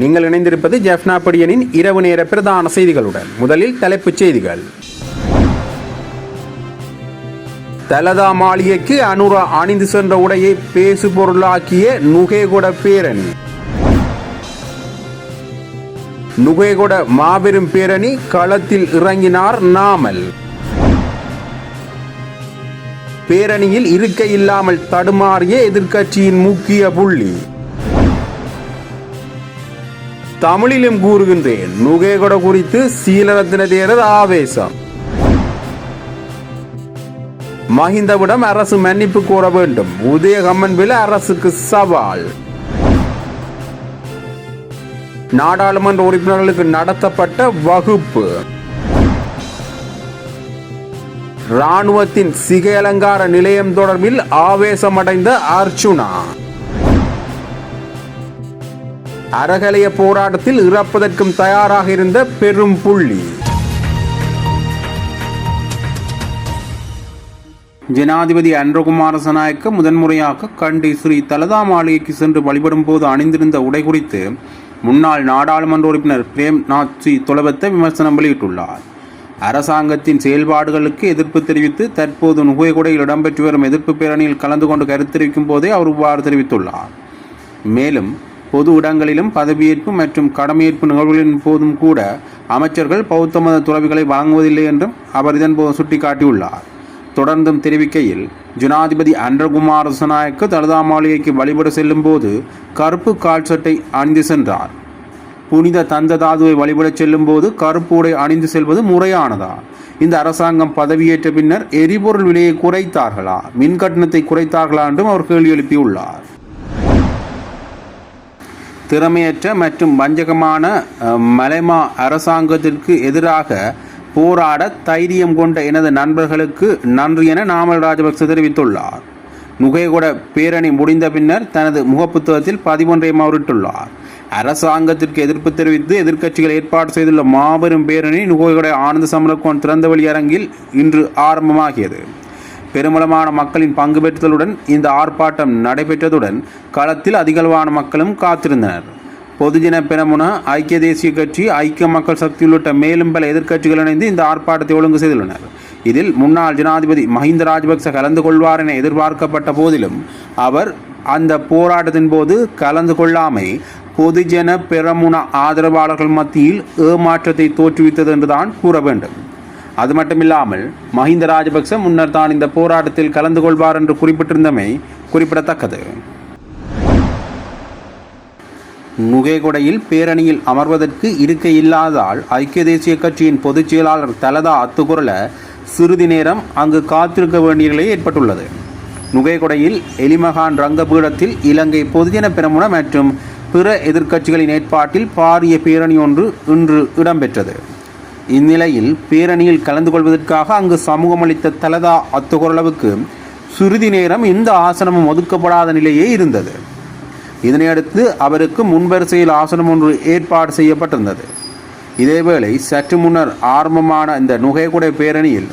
நீங்கள் இணைந்திருப்பது ஜெஃப்னா படியனின் இரவு நேர பிரதான செய்திகளுடன். முதலில் தலைப்புச் செய்திகள். தலதா மாளிகைக்கு அனுரா அணிந்து சென்ற உடையை பேசு பொருளாக்கிய நுகேகொட பேரணி நுகேகொட மாபெரும் பேரணி களத்தில் இறங்கினார் நாமல். பேரணியில் இருக்கை இல்லாமல் தடுமாறிய எதிர்க்கட்சியின் முக்கிய புள்ளி. தமிழிலும் கூறுகின்றேன். நுகேகொட குறித்து சீலரத்தின தேரர் ஆவேசம். மஹிந்தவிடம் அரசு மன்னிப்பு கோர வேண்டும். உதயகம்மன்பில் அரசுக்கு சவால். நாடாளுமன்ற உறுப்பினர்களுக்கு நடத்தப்பட்ட வகுப்பு. ராணுவத்தின் சிகை அலங்கார நிலையம் தொடர்பில் ஆவேசமடைந்த அர்ச்சுனா அறகலைய போராட்டத்தில் இறப்பதற்கும் தயாராக இருந்த பெரும் புள்ளி. ஜனாதிபதி அன்றகுமார சனாயக்க முதன்முறையாக கண்டி ஸ்ரீ தலதா மாளிகைக்கு சென்று வழிபடும் போது அணிந்திருந்த உடை குறித்து முன்னாள் நாடாளுமன்ற உறுப்பினர் பிரேம் நாத் சி விமர்சனம் வெளியிட்டுள்ளார். அரசாங்கத்தின் செயல்பாடுகளுக்கு எதிர்ப்பு தெரிவித்து தற்போது நுகைகுடையில் இடம்பெற்று வரும் எதிர்ப்பு பேரணியில் கலந்து கொண்டு கருத்து தெரிவிக்கும் போதே அவர் இவ்வாறு தெரிவித்துள்ளார். மேலும் பொது இடங்களிலும் பதவியேற்பு மற்றும் கடமையேற்பு நிகழ்வுகளின் போதும் கூட அமைச்சர்கள் பௌத்த மத துறவிகளை வழங்குவதில்லை என்றும் அவர் இதன்போது சுட்டிக்காட்டியுள்ளார். தொடர்ந்தும் தெரிவிக்கையில் ஜனாதிபதி அன்றகுமார் சநாயக்கு தலதா மாளிகைக்கு வழிபட செல்லும் போது கருப்பு கால்சட்டை அணிந்து சென்றார். புனித தந்த தாதுவை வழிபடச் செல்லும் போது கருப்பு உடை அணிந்து செல்வது முறையானதா? இந்த அரசாங்கம் பதவியேற்ற பின்னர் எரிபொருள் விலையை குறைத்தார்களா? மின் கட்டணத்தை குறைத்தார்களா என்றும் அவர் கேள்வி எழுப்பியுள்ளார். திறமையற்ற மற்றும் வஞ்சகமான மலைமா அரசாங்கத்திற்கு எதிராக போராட தைரியம் கொண்ட எனது நண்பர்களுக்கு நன்றி என நாமல் ராஜபக்ச தெரிவித்துள்ளார். நுகைகொட பேரணி முடிந்த பின்னர் தனது முகப்புத்தகத்தில் பதிமொன்றை அவரிட்டுள்ளார் அரசாங்கத்திற்கு எதிர்ப்பு தெரிவித்து எதிர்க்கட்சிகள் ஏற்பாடு செய்துள்ள மாபெரும் பேரணி நுகைகொட ஆனந்த சமரக்கோன் திறந்தவெளி அரங்கில் இன்று ஆரம்பமாகியது. பெருமளமான மக்களின் பங்கு பெற்றுதலுடன் இந்த ஆர்ப்பாட்டம் நடைபெற்றதுடன் களத்தில் அதிகளவான மக்களும் காத்திருந்தனர். பொதுஜன பெரமுன ஐக்கிய தேசிய கட்சி ஐக்கிய மக்கள் சக்தி உள்ளிட்ட மேலும் பல எதிர்க்கட்சிகள் இணைந்து இந்த ஆர்ப்பாட்டத்தை ஒழுங்கு செய்துள்ளனர். இதில் முன்னாள் ஜனாதிபதி மஹிந்த ராஜபக்ச கலந்து கொள்வார் என எதிர்பார்க்கப்பட்ட போதிலும் அவர் அந்த போராட்டத்தின் போது கலந்து கொள்ளாமை பொதுஜன பெரமுன ஆதரவாளர்கள் மத்தியில் ஏமாற்றத்தை தோற்றுவித்தது என்றுதான் கூற வேண்டும் அது மட்டுமில்லாமல் மஹிந்த ராஜபக்ச முன்னர் தான் இந்த போராட்டத்தில் கலந்து கொள்வார் என்று குறிப்பிட்டிருந்தமை குறிப்பிடத்தக்கது. நுகேகொடையில் பேரணியில் அமர்வதற்கு இருக்கை இல்லாததால் ஐக்கிய தேசிய கட்சியின் பொதுச் செயலாளர் தலதா அத்துக்குரல சிறிது நேரம் அங்கு காத்திருக்க வேண்டிய நிலை ஏற்பட்டுள்ளது. நுகைகொடையில் எலிமகான் ரங்கபீடத்தில் இலங்கை பொதுஜன பெரமுன மற்றும் பிற எதிர்க்கட்சிகளின் ஏற்பாட்டில் பாரிய பேரணி ஒன்று இன்று இடம்பெற்றது. இந்நிலையில் பேரணியில் கலந்து கொள்வதற்காக அங்கு சமூகம் அளித்த தலதா அத்துகொரளவுக்கு சிறிதி நேரம் இந்த ஆசனமும் ஒதுக்கப்படாத நிலையே இருந்தது. இதனையடுத்து அவருக்கு முன்வரிசையில் ஆசனம் ஒன்று ஏற்பாடு செய்யப்பட்டிருந்தது. இதேவேளை சற்று முன்னர் ஆரம்பமான இந்த நுகைகுடை பேரணியில்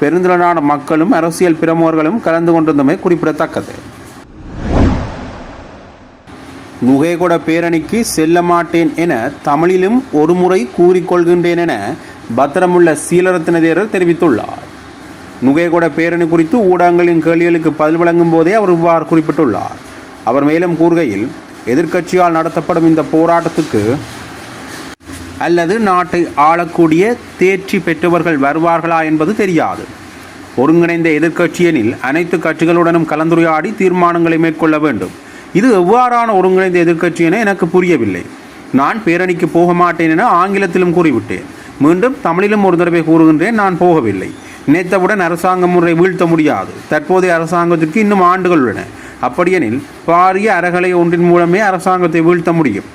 பெருந்திரளான மக்களும் அரசியல் பிரமுகர்களும் கலந்து கொண்டிருந்தமை குறிப்பிடத்தக்கது. நுகைகுட பேரணிக்கு செல்ல மாட்டேன் என தமிழிலும் ஒருமுறை கூறிக்கொள்கின்றேன் என பத்திரமுள்ள சீலரத்ன தேரர் தெரிவித்துள்ளார். நுகைகொட பேரணி குறித்து ஊடகங்களின் கேள்விகளுக்கு பதில் வழங்கும் போதே அவர் இவ்வாறு குறிப்பிட்டுள்ளார். அவர் மேலும் கூறுகையில் எதிர்க்கட்சியால் நடத்தப்படும் இந்த போராட்டத்துக்கு அல்லது நாட்டை ஆளக்கூடிய தேர்ச்சி பெற்றவர்கள் வருவார்களா என்பது தெரியாது. ஒருங்கிணைந்த எதிர்க்கட்சியெனில் அனைத்து கட்சிகளுடனும் கலந்துரையாடி தீர்மானங்களை மேற்கொள்ள வேண்டும். இது எவ்வாறான ஒருங்கிணைந்த எதிர்க்கட்சி என எனக்கு புரியவில்லை. நான் பேரணிக்கு போக மாட்டேன் என ஆங்கிலத்திலும் கூறிவிட்டேன். மீண்டும் தமிழிலும் ஒரு தடவை கூறுகின்றேன் நான் போகவில்லை. நினைத்தவுடன் அரசாங்க முறை வீழ்த்த முடியாது. தற்போதைய அரசாங்கத்திற்கு இன்னும் ஆண்டுகள் உள்ளன. அப்படியெனில் பாரிய அறகலை ஒன்றின் மூலமே அரசாங்கத்தை வீழ்த்த முடியும்.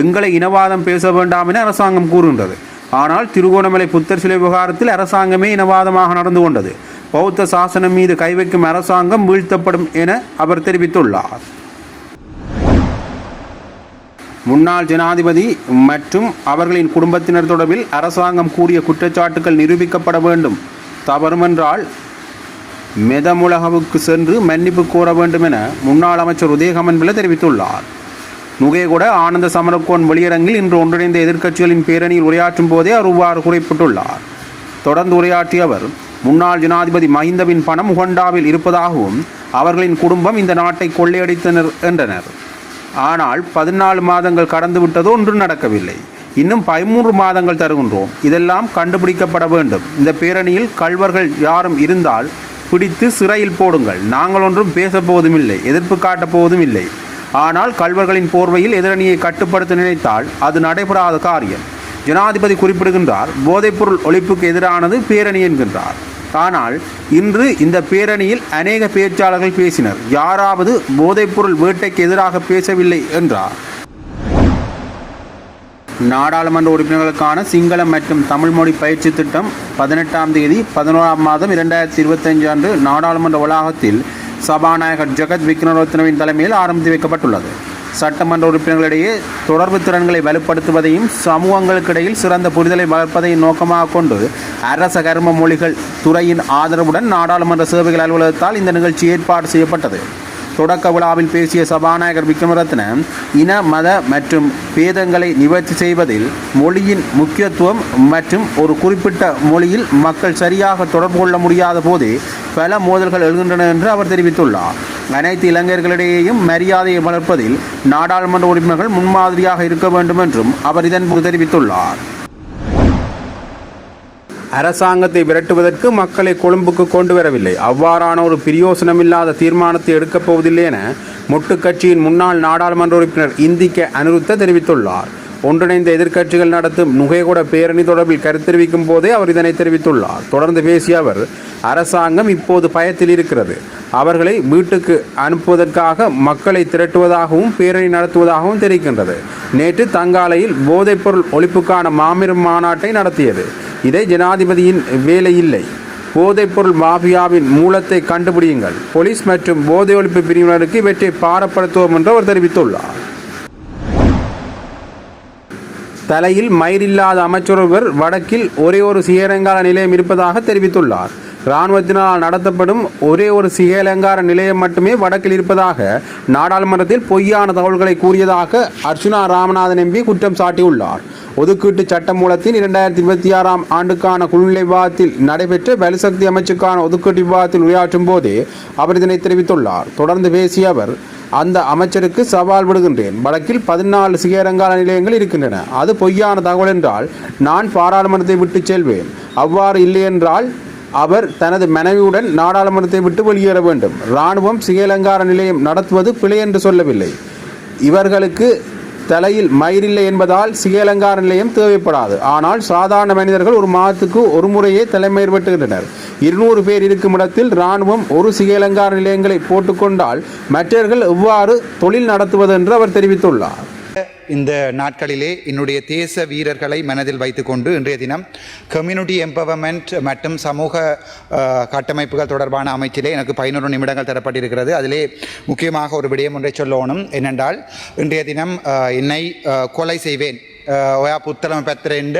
எங்களை இனவாதம் பேச வேண்டாம் என அரசாங்கம் கூறுகின்றது. ஆனால் திருகோணமலை புத்தர் சிலை விவகாரத்தில் அரசாங்கமே இனவாதமாக நடந்து கொண்டது. பௌத்த சாசனம் மீது கை வைக்கும் அரசாங்கம் வீழ்த்தப்படும் என அவர் தெரிவித்துள்ளார். முன்னாள் ஜனாதிபதி மற்றும் அவர்களின் குடும்பத்தினர் தொடர்பில் அரசாங்கம் கூறிய குற்றச்சாட்டுகள் நிரூபிக்கப்பட வேண்டும். தவறுமென்றால் மெதமுலகவுக்கு சென்று மன்னிப்பு கோர வேண்டும் என முன்னாள் அமைச்சர் உதயகமன் பிள்ளை தெரிவித்துள்ளார். நுகேகொட ஆனந்த சமரக்கோன் வெளியரங்கில் இன்று ஒன்றிணைந்த எதிர்க்கட்சிகளின் பேரணியில் உரையாற்றும் போதே அவர் இவ்வாறு குறிப்பிட்டுள்ளார். தொடர்ந்து உரையாற்றிய அவர் முன்னாள் ஜனாதிபதி மஹிந்தவின் பணம் உகண்டாவில் இருப்பதாகவும் அவர்களின் குடும்பம் இந்த நாட்டை கொள்ளையடித்தனர் என்றனர். ஆனால் பதினாலு மாதங்கள் கடந்து விட்டதோ ஒன்றும் நடக்கவில்லை. இன்னும் பதிமூன்று மாதங்கள் தருகின்றோம். இதெல்லாம் கண்டுபிடிக்கப்பட வேண்டும். இந்த பேரணியில் கல்வர்கள் யாரும் இருந்தால் பிடித்து சிறையில் போடுங்கள். நாங்கள் ஒன்றும் பேசப்போவதும் இல்லை எதிர்ப்பு காட்டப்போவதும் இல்லை ஆனால் கல்வர்களின் போர்வையில் எதிரணியை கட்டுப்படுத்த நினைத்தால் அது நடைபெறாத காரியம். ஜனாதிபதி குறிப்பிடுகின்றார் போதைப்பொருள் ஒழிப்புக்கு எதிரானது பேரணி என்கின்றார். ஆனால் இன்று இந்த பேரணியில் அநேக பேச்சாளர்கள் பேசினர். யாராவது போதைப்பொருள் வேட்டைக்கு எதிராக பேசவில்லை என்றார். நாடாளுமன்ற உறுப்பினர்களுக்கான சிங்களம் மற்றும் தமிழ் மொழி பயிற்சி திட்டம் பதினெட்டாம் தேதி பதினோராம் மாதம் இரண்டாயிரத்தி இருபத்தஞ்சு அன்று நாடாளுமன்ற வளாகத்தில் சபாநாயகர் ஜெகத் விக்னரோத்னவின் தலைமையில் ஆரம்பித்து வைக்கப்பட்டுள்ளது. சட்டமன்ற உறுப்பினர்களிடையே தொடர்பு திறன்களை வலுப்படுத்துவதையும் சமூகங்களுக்கிடையில் சிறந்த புரிதலை வளர்ப்பதையும் நோக்கமாக கொண்டு அரச கர்ம மொழிகள் துறையின் ஆதரவுடன் நாடாளுமன்ற சேவைகள் அலுவலகத்தால் இந்த நிகழ்ச்சி ஏற்பாடு செய்யப்பட்டது. தொடக்க விழாவில் பேசிய சபாநாயகர் விக்ரமரத்ன இன மத மற்றும் பேதங்களை நிவர்த்தி செய்வதில் மொழியின் முக்கியத்துவம் மற்றும் ஒரு குறிப்பிட்ட மொழியில் மக்கள் சரியாக தொடர்பு கொள்ள முடியாத போது பல மோதல்கள் எழுகின்றன என்று அவர் தெரிவித்துள்ளார். அனைத்து இளைஞர்களிடையேயும் மரியாதையை வளர்ப்பதில் நாடாளுமன்ற உறுப்பினர்கள் முன்மாதிரியாக இருக்க வேண்டும் என்றும் அவர் இதன்போது தெரிவித்துள்ளார். அரசாங்கத்தை விரட்டுவதற்கு மக்களை கொழும்புக்கு கொண்டு வரவில்லை. அவ்வாறான ஒரு பிரியோசனமில்லாத தீர்மானத்தை எடுக்கப் போவதில்லை என மொட்டு கட்சியின் முன்னாள் நாடாளுமன்ற உறுப்பினர் இந்திக்க அனிருத்த தெரிவித்துள்ளார். ஒன்றிணைந்த எதிர்க்கட்சிகள் நடத்தும் நுகைகூட பேரணி தொடர்பில் கருத்து தெரிவிக்கும் போதே அவர் இதனை தெரிவித்துள்ளார். தொடர்ந்து பேசிய அவர் அரசாங்கம் இப்போது பயத்தில் இருக்கிறது. அவர்களை வீட்டுக்கு அனுப்புவதற்காக மக்களை திரட்டுவதாகவும் பேரணி நடத்துவதாகவும் தெரிவிக்கின்றது. நேற்று தங்காலையில் போதைப்பொருள் ஒழிப்புக்கான மாபெரும் மாநாட்டை நடத்தியது. இதை ஜனாதிபதியின் வேலை இல்லை போதைப்பொருள் மாஃபியாவின் மூலத்தை கண்டுபிடியுங்கள். போலீஸ் மற்றும் போதை ஒழிப்பு பிரிவினருக்கு இவற்றை பாரப்படுத்துவோம் என்று அவர் தெரிவித்துள்ளார். தலையில் மயிரில்லாத அமைச்சர் ஒருவர் வடக்கில் ஒரே ஒரு சிகரங்கால நிலையம் இருப்பதாக தெரிவித்துள்ளார். இராணுவத்தினால் நடத்தப்படும் ஒரே ஒரு சிகேலங்கார நிலையம் மட்டுமே வடக்கில் இருப்பதாக நாடாளுமன்றத்தில் பொய்யான தகவல்களை கூறியதாக அர்ச்சுனா ராமநாதன் எம்பி குற்றம் சாட்டியுள்ளார். ஒதுக்கீட்டு சட்ட மூலத்தின் இரண்டாயிரத்தி இருபத்தி ஆறாம் ஆண்டுக்கான குழுநிலை விவாதத்தில் நடைபெற்ற வலுசக்தி அமைச்சுக்கான ஒதுக்கீட்டு விவாதத்தில் உரையாற்றும் போதே அவர் இதனை தெரிவித்துள்ளார். தொடர்ந்து பேசிய அவர் அந்த அமைச்சருக்கு சவால் விடுகின்றேன். வழக்கில் பதினாலு சிகரங்கால நிலையங்கள் இருக்கின்றன. அது பொய்யான தகவல் என்றால் நான் பாராளுமன்றத்தை விட்டு செல்வேன். அவ்வாறு இல்லை என்றால் அவர் தனது மனைவியுடன் நாடாளுமன்றத்தை விட்டு வெளியேற வேண்டும். இராணுவம் சிகலங்கார நிலையம் நடத்துவது பிழை என்று சொல்லவில்லை. இவர்களுக்கு தலையில் மயிரில்லை என்பதால் சிகலங்கார நிலையம் தேவைப்படாது. ஆனால் சாதாரண மனிதர்கள் ஒரு மாதத்துக்கு ஒரு முறையே தலைமயிர் வெட்டுகின்றனர். இருநூறு பேர் இருக்கும் இடத்தில் இராணுவம் ஒரு சிகலங்கார நிலையங்களை போட்டுக்கொண்டால் மற்றவர்கள் எவ்வாறு தொழில் நடத்துவது என்று அவர் தெரிவித்துள்ளார். இந்த நாட்களிலே என்னுடைய தேச வீரர்களை மனதில் வைத்துக்கொண்டு இன்றைய தினம் கம்யூனிட்டி எம்பவர்மெண்ட் மற்றும் சமூக கட்டமைப்புகள் தொடர்பான அமைச்சிலே எனக்கு பதினொரு நிமிடங்கள் தரப்பட்டிருக்கிறது. அதிலே முக்கியமாக ஒரு விடயம் ஒன்றை சொல்லணும் என்னென்றால் இன்றைய தினம் என்னை கொலை செய்வேன். ඔයා පුත්තලම පැත්තරෙන්ට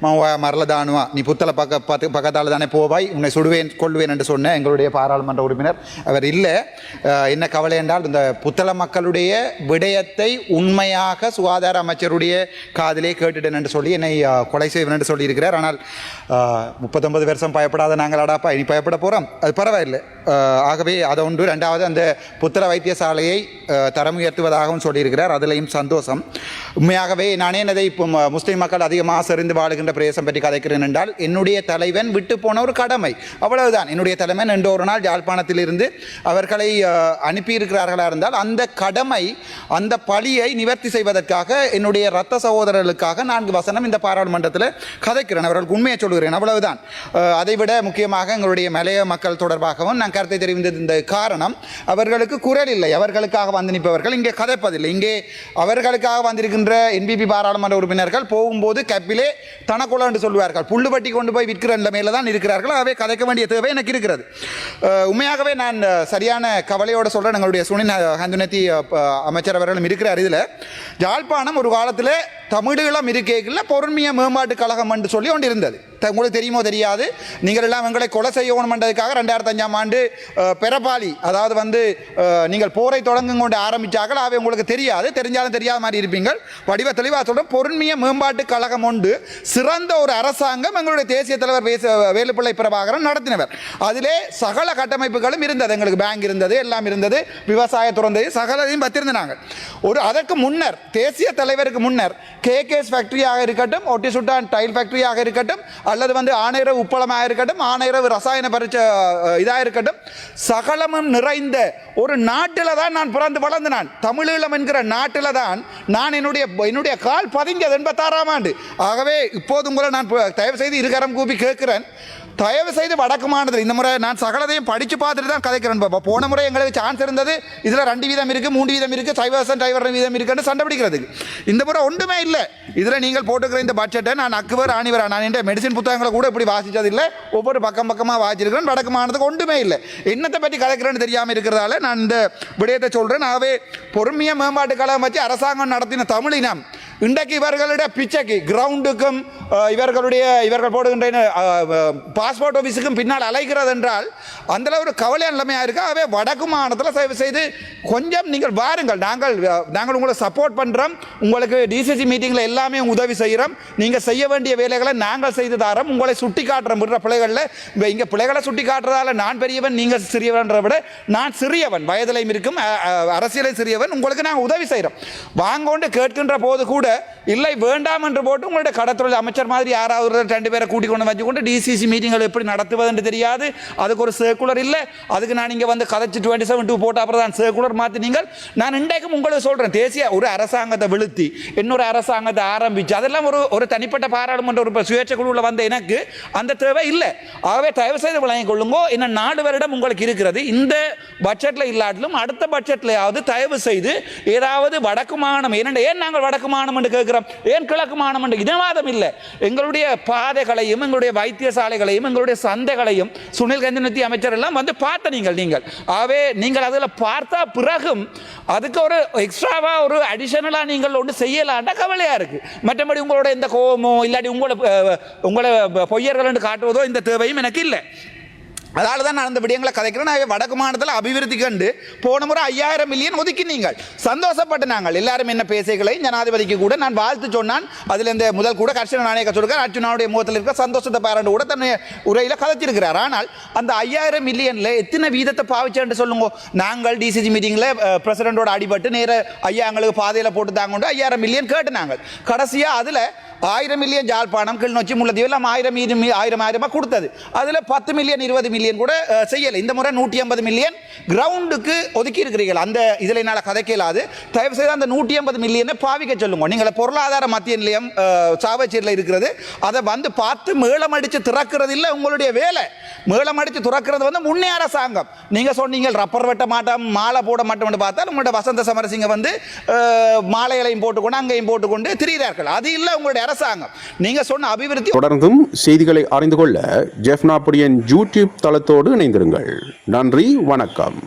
මම ඔයා මරලා දානවා நீ புத்தள பக்க பத்து பக்கத்தால் தானே போவாய் உன்னை சுடுவேன் கொள்வேன் என்று சொன்ன எங்களுடைய பாராளுமன்ற உறுப்பினர் அவர் இல்லை அஹ், என்ன கவலை என்றால் இந்த புத்தள மக்களுடைய விடயத்தை உண்மையாக சுகாதார அமைச்சருடைய காதிலே கேட்டுட்டேன் என்று சொல்லி என்னை அஹ், கொலை செய்வேன் என்று சொல்லியிருக்கிறார் ஆனால் அஹ், முப்பத்தொன்பது வருஷம் பயப்படாத நாங்கள் அடாப்பா இனி பயப்பட போகிறோம் அது பரவாயில்லை அஹ், ஆகவே அதை ஒன்று ரெண்டாவது அந்த புத்தள வைத்தியசாலையை அஹ், தரம் உயர்த்துவதாகவும் சொல்லியிருக்கிறார் அதிலையும் சந்தோஷம் உண்மையாகவே நானே அதை இப்போ முஸ்லீம் மக்கள் அதிகமாக செறிந்து வாழுகின்ற பிரதேசம் பற்றி கதைக்கிறேன் என்றால் என்னுடைய தலைவன் விட்டு போன ஒரு கடமை. அவ்வளவுதான். என்னுடைய தலைவன் என்ற ஒரு நாள் யாழ்ப்பாணத்திலிருந்து அவர்களை அஹ், அனுப்பியிருக்கிறார்களா இருந்தால் அந்த கடமை அந்த பழியை நிவர்த்தி செய்வதற்காக என்னுடைய ரத்த சகோதரர்களுக்காக நான்கு வசனம் இந்த பாராளுமன்றத்தில் கதைக்கிறேன். அவர்களுக்கு உண்மையை சொல்கிறேன். அவ்வளவுதான். அதைவிட முக்கியமாக எங்களுடைய மலைய மக்கள் தொடர்பாகவும் நான் கருத்தை தெரிவித்தது இந்த காரணம் அவர்களுக்கு குரல் இல்லை. அவர்களுக்காக வந்து நிற்பவர்கள் இங்கே கதைப்பதில்லை. இங்கே அவர்களுக்காக வந்திருக்கின்ற என்பிபி பாராளுமன்ற உறுப்பினர்கள் போகும்போது கப்பிலே தனக்குள்ள என்று சொல்வார்கள் புல்லு வட்டி கொண்டு போய் விற்கிற நிலைமையில தான் இருக்கிறார்கள். ஆகவே கதைக்க வேண்டிய தேவை எனக்கு இருக்கிறது. உண்மையாகவே நான் சரியான கவலையோடு சொல்கிறேன் எங்களுடைய சுனில் ஹந்துனத்தி அமைச்சர் அவர்களும் இருக்கிறார் இதில். யாழ்ப்பாணம் ஒரு காலத்தில் தமிழீழம் இருக்கைகளில் பொருண்மைய மேம்பாட்டு கழகம் என்று சொல்லி ஒன்று இருந்தது உங்களுக்கு தெரியுமோ தெரியாது. நீங்கள் எல்லாம் எங்களை கொலை செய்யணும்ன்றதுக்காக ரெண்டாயிரத்தி அஞ்சாம் ஆண்டு அஹ், பெரபாலி அதாவது வந்து நீங்கள் போரை தொடங்கும் கொண்டு ஆரம்பித்தார்கள் அவை உங்களுக்கு தெரியாது. தெரிஞ்சாலும் தெரியாத மாதிரி இருப்பீங்கள். வடிவ தெளிவாக சொல்கிறோம் பொருண்மைய மேம்பாட்டு கழகம் உண்டு. சிறந்த ஒரு அரசாங்கம் எங்களுடைய தேசிய தலைவர் வேலுப்பிள்ளை பிரபாகரன் நடத்தினவர். அதிலே சகல கட்டமைப்புகளும் இருந்தது. எங்களுக்கு பேங்க் இருந்தது எல்லாம் இருந்தது. விவசாய துறந்தது சகலதையும் பத்திருந்தாங்க. ஒரு அதற்கு முன்னர் தேசிய தலைவருக்கு முன்னர் கேகேஎஸ் ஃபேக்டரியாக இருக்கட்டும் ஒட்டி சுட்டான் டைல் ஃபேக்டரியாக இருக்கட்டும் அல்லது வந்து ஆணையரவு உப்பளமாக இருக்கட்டும் ஆணையரவு ரசாயன பரிச்ச இதாக இருக்கட்டும் சகலமும் நிறைந்த ஒரு நாட்டில் தான் நான் பிறந்து வளர்ந்து நான் தமிழீழம் என்கிற நாட்டில் தான் நான் என்னுடைய என்னுடைய கால் பதிஞ்சது எண்பத்தாறாம் ஆண்டு. ஆகவே இப்போது உங்களை நான் தயவு செய்து இருகரம் கூப்பி கேட்கிறேன். தயவு செய்து வடக்கு மாநிலத்தில் இந்த முறை நான் சகலதையும் படித்து பார்த்துட்டு தான் கதைக்கிறேன் பாப்பா போன முறை எங்களுக்கு சான்ஸ் இருந்தது இதில் ரெண்டு வீதம் இருக்குது மூன்று வீதம் இருக்குது சைவர்சன் டிரைவர் வீதம் இருக்குன்னு சண்டை பிடிக்கிறதுக்கு. இந்த முறை ஒன்றுமே இல்லை. இதில் நீங்கள் போட்டுக்கிற இந்த பட்ஜெட்டை நான் அக்குவர் ஆணிவர் நான் என்ற மெடிசின் புத்தகங்களை கூட இப்படி வாசிச்சது இல்லை ஒவ்வொரு பக்கம் பக்கமாக வாசிச்சிருக்கிறேன். வடக்கு மாநிலத்துக்கு ஒன்றுமே இல்லை. என்னத்தை பற்றி கதைக்கிறேன்னு தெரியாமல் இருக்கிறதால நான் இந்த விடயத்தை சொல்கிறேன் ஆகவே பொறுமையாக மேம்பாட்டு கழகம் வச்சு அரசாங்கம் நடத்தின தமிழினம் இன்றைக்கு இவர்களுடைய பிச்சைக்கு கிரவுண்டுக்கும் இவர்களுடைய இவர்கள் போடுகின்ற பாஸ்போர்ட் ஆஃபீஸுக்கும் பின்னால் அலைகிறது என்றால் அந்த ஒரு கவலை நிலைமையாக இருக்குது ஆகவே வடக்கு மாநிலத்தில் தயவு செய்து கொஞ்சம் நீங்கள் வாருங்கள். நாங்கள் நாங்கள் உங்களை சப்போர்ட் பண்ணுறோம் உங்களுக்கு டிசிசி மீட்டிங்கில் எல்லாமே உதவி செய்கிறோம் நீங்கள் செய்ய வேண்டிய வேலைகளை நாங்கள் செய்து தரோம். உங்களை சுட்டி காட்டுறோம். விடுற பிள்ளைகளில் இங்கே பிள்ளைகளை சுட்டி காட்டுறதால நான் பெரியவன் நீங்கள் சிறியவன்ற விட நான் சிறியவன். வயதிலையும் இருக்கும் அரசியலையும் சிறியவன். உங்களுக்கு நாங்கள் உதவி செய்கிறோம் வாங்க கொண்டு கேட்கின்ற போது கூட இல்லை வேண்டாம் என்று போட்டு உங்களுடைய கடத்தொழில் அமைச்சர் மாதிரி யாராவது ரெண்டு பேரை கூட்டிக் கொண்டு வச்சு கொண்டு டிசிசி மீட்டிங்கள் எப்படி நடத்துவது என்று தெரியாது. அதுக்கு ஒரு சர்க்குலர் இல்லை. அதுக்கு நான் இங்கே வந்து கதைச்சு டுவெண்ட்டி செவன் டூ போட்ட அப்புறம் தான் சர்க்குலர் மாற்றினீங்கள் நான் இன்றைக்கும் உங்களுக்கு சொல்கிறேன் தேசிய ஒரு அரசாங்கத்தை விழுத்தி இன்னொரு அரசாங்கத்தை ஆரம்பித்து அதெல்லாம் ஒரு ஒரு தனிப்பட்ட பாராளுமன்ற ஒரு சுயேட்சை குழுவில் வந்த எனக்கு அந்த தேவை இல்லை. ஆகவே தயவு செய்து வழங்கிக் கொள்ளுங்கோ இன்னும் நாலு வருடம் உங்களுக்கு இருக்கிறது. இந்த பட்ஜெட்டில் இல்லாட்டிலும் அடுத்த பட்ஜெட்லையாவது தயவு செய்து ஏதாவது வடக்கு மாகாணம் ஏன்னா ஏன் நாங்கள் வடக்கு மாகாணம் என்று கேட்கிறோம். ஏன் கிழக்கு மாகாணம் என்று இதவாதம் இல்லை. எங்களுடைய பாதைகளையும் எங்களுடைய வைத்தியசாலைகளையும் எங்களுடைய சந்தைகளையும் சுனில் கந்தனத்தி அமைச்சர் எல்லாம் வந்து பார்த்த நீங்கள் நீங்கள். ஆகவே நீங்கள் அதில் பார்த்தா பிறகும் அதுக்கு ஒரு எக்ஸ்ட்ராவா ஒரு அடிஷனலாக நீங்கள் ஒன்று செய்யலான்டா கவலையாக இருக்கு. மற்றபடி உங்களோட எந்த கோபமோ இல்லாட்டி உங்களை உங்களை பொய்யர்கள் என்று காட்டுவதோ இந்த தேவையும் எனக்கு இல்லை. அதால் தான் நான் அந்த விடயங்களை கதைக்கிறேன். நான் வடக்கு மாநிலத்தில் அபிவிருத்தி கண்டு போன முறை ஐயாயிரம் மில்லியன் ஒதுக்கி நீங்கள். சந்தோஷப்பட்டு நாங்கள். எல்லாரும் என்ன பேசுகளை ஜனாதிபதிக்கு கூட நான் வாழ்த்து சொன்னான். அதில் இந்த முதல் கூட கர்ஷன நாணய சொல்லிருக்கார் அர்ஜுனாவுடைய முகத்தில் இருக்க சந்தோஷத்தை பாராட்டு கூட தன்னுடைய உரையில் கதைச்சிருக்கிறார். ஆனால் அந்த ஐயாயிரம் மில்லியனில் எத்தனை வீதத்தை பாவிச்சேன்னு சொல்லுங்க. நாங்கள் டிசிஜி மீட்டிங்கில் பிரசிடண்டோட அடிபட்டு நேர ஐயா எங்களுக்கு பாதையில் போட்டு தாங்க ஐயாயிரம் மில்லியன் கேட்டு நாங்கள். கடைசியாக அதில் ஆயிரம் மில்லியன் ஜாழ்ப்பாணம் கிளிநொச்சி முல்லத்தீவு எல்லாம் ஆயிரம் ஆயிரம் ஆயிரமாக கொடுத்தது. அதில் பத்து மில்லியன் இருபது மில்லியன் கூட செய்யலை. இந்த முறை நூற்றி ஐம்பது மில்லியன் கிரவுண்டுக்கு ஒதுக்கி இருக்கிறீர்கள். அந்த இதில் என்னால் கதைக்கலாது. தயவு செய்து அந்த நூற்றி ஐம்பது மில்லியனை பாவிக்க சொல்லுங்க. நீங்கள் பொருளாதார மத்திய நிலையம் அஹ், சாவச்சேரியில் இருக்கிறது. அதை வந்து பார்த்து மேளம் அடித்து திறக்கிறது இல்லை உங்களுடைய வேலை. மேளம் அடித்து திறக்கிறது வந்து முன்னே அரசாங்கம். நீங்கள் சொன்னீங்க ரப்பர் வெட்ட மாட்டோம் மாலை போட மாட்டோம்னு பார்த்தா உங்களோட வசந்த சமரசிங்க வந்து மாலைகளையும் போட்டுக்கொண்டு அங்கேயும் போட்டுக்கொண்டு திரிகிறார்கள். அது இல்லை உங்களுடைய அரசாங்கம். நீங்க சொன்ன அபிவிருத்தி தொடர்ந்தும் செய்திகளை அறிந்து கொள்ள ஜெஃப்னாப்புடியன் யூடியூப் தளத்தோடு இணைந்திருங்கள். நன்றி வணக்கம்.